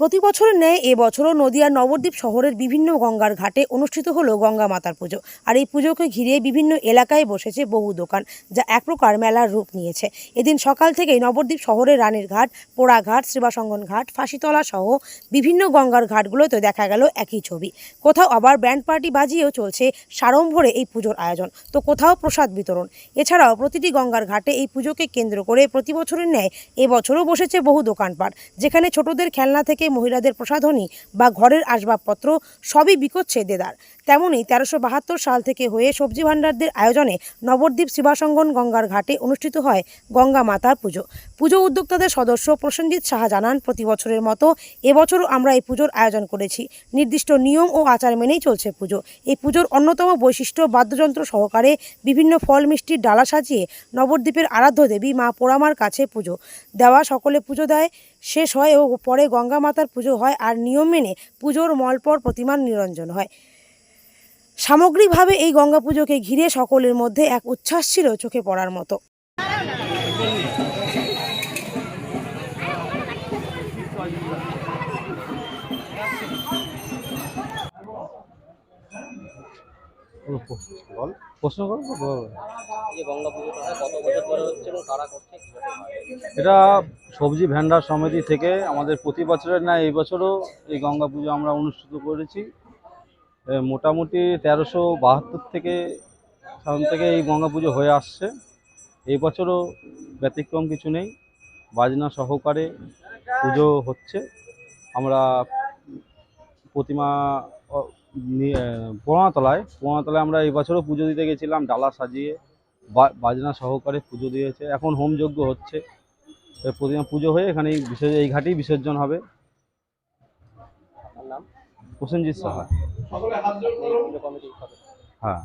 প্রতি বছরের ন্যায় এবছরও নদিয়ার নবদ্বীপ শহরের বিভিন্ন গঙ্গার ঘাটে অনুষ্ঠিত হলো গঙ্গা মাতার পুজো। আর এই পুজোকে ঘিরে বিভিন্ন এলাকায় বসেছে বহু দোকান, যা এক প্রকার মেলার রূপ নিয়েছে। এদিন সকাল থেকেই নবদ্বীপ শহরের রানীর ঘাট পোড়াঘাট শ্রীবাসঙ্গন ঘাট, ফাঁসিতলা সহ বিভিন্ন গঙ্গার ঘাটগুলোতে দেখা গেল একই ছবি। কোথাও আবার ব্যান্ড পার্টি বাজিয়েও চলছে সাড়ম্বরে এই পুজোর আয়োজন। তো কোথাও প্রসাদ বিতরণ। এছাড়াও প্রতিটি গঙ্গার ঘাটে এই পুজোকে কেন্দ্র করে প্রতি বছরের ন্যায় এবছরও বসেছে বহু দোকানপাট, যেখানে ছোটদের খেলনা থেকে মহিলাদের প্রসাধনী বা ঘরের আসবাবপত্র সবই বিকোচ্ছে দেদার। তেমনই তেরোশো বাহাত্তর সাল থেকে হয়ে সবজি ভাণ্ডারদের আয়োজনে নবদ্বীপ শিবাসঙ্গন গঙ্গার ঘাটে অনুষ্ঠিত হয় গঙ্গা মাতার পুজো। পুজো উদ্যোক্তাদের সদস্য প্রসেনজিৎ সাহা জানান, প্রতি বছরের মতো এবছরও আমরা এই পুজোর আয়োজন করেছি। নির্দিষ্ট নিয়ম ও আচার মেনেই চলছে পুজো। এই পুজোর অন্যতম বৈশিষ্ট্য বাদ্যযন্ত্র সহকারে বিভিন্ন ফল মিষ্টির ডালা সাজিয়ে নবদ্বীপের আরাধ্য দেবী মা পোড়ামার কাছে পুজো। দেওয়া সকলে পুজো দেয়, শেষ হয় ও পরে গঙ্গা মাতার পুজো হয় আর নিয়ম মেনে পুজোর মলপর প্রতিমার নিরঞ্জন হয়। সামগ্রিকভাবে এই গঙ্গা পুজোকে ঘিরে সকলের মধ্যে এক উচ্ছ্বাস ছিল চোখে পড়ার মতো। এটা সবজি ভান্ডার সমিতি থেকে আমাদের প্রতি বছরের না এই বছরও এই গঙ্গা পুজো আমরা অনুষ্ঠিত করেছি। মোটামুটি তেরোশো বাহাত্তর থেকে সাল থেকে এই গঙ্গা পুজো হয়ে আসছে। এই বছরও ব্যতিক্রম কিছু নেই। বাজনা সহকারে পুজো হচ্ছে। আমরা প্রতিমা পোড়াতলায় পোড়াতলায় আমরা এবছরও বছরও পুজো দিতে গেছিলাম ডালা সাজিয়ে বাজনা সহকারে পুজো দিয়েছে। এখন হোমযজ্ঞ হচ্ছে। প্রতিদিন প্রতিমা পুজো হয়ে এখানে এই বিসর্জন এই ঘাটেই বিসর্জন হবে। প্রসেনজিৎ সাহা। হ্যাঁ।